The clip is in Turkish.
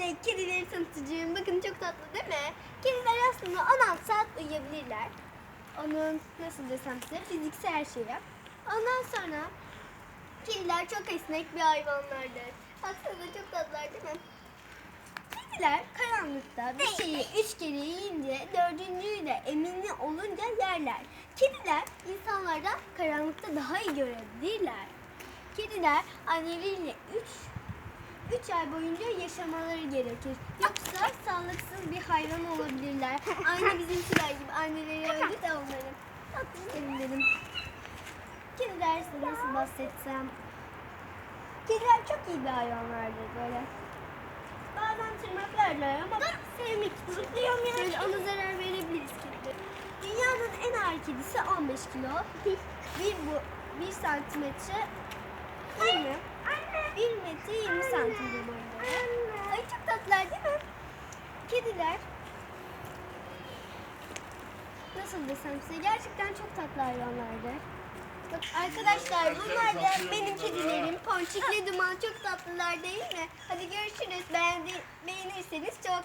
size kedileri tanıtacağım. Bakın çok tatlı değil mi? Kediler aslında 16 saat uyuyabilirler. Onun nasıl desem size fiziksel şeyi. Ondan sonra kediler çok esnek bir hayvanlardır. Aslında çok tatlılar değil mi? Kediler karanlıkta bir şeyi üç kere yiyince dördüncüyü de olunca yerler. Kediler insanlardan karanlıkta daha iyi görebilirler. Kediler anneleriyle üç, üç ay boyunca yaşamaları gerekir. Yoksa sağlıksız bir hayvan olabilirler. Aynı bizimkiler gibi anneleri öldü de onların. Tatlışlarım dedim. Kediler size nasıl bahsetsem. Kediler çok iyi bir hayvanlardır böyle. Bazen tırnaklarla ama sevmek için böyle ona zarar verebiliriz kedi. Dünyanın en ağır kedisi 15 kilo. Bir bu 1 santimetre 20 1 metre 20 santimde boyunca. Ay çok tatlılar değil mi? Kediler nasıl desem size gerçekten çok tatlı hayvanlardır. Bak arkadaşlar bunlar da benim kedilerim. Ponçikli duman çok tatlılar değil mi? Hadi görüşürüz. Beğendi, beğenirseniz çok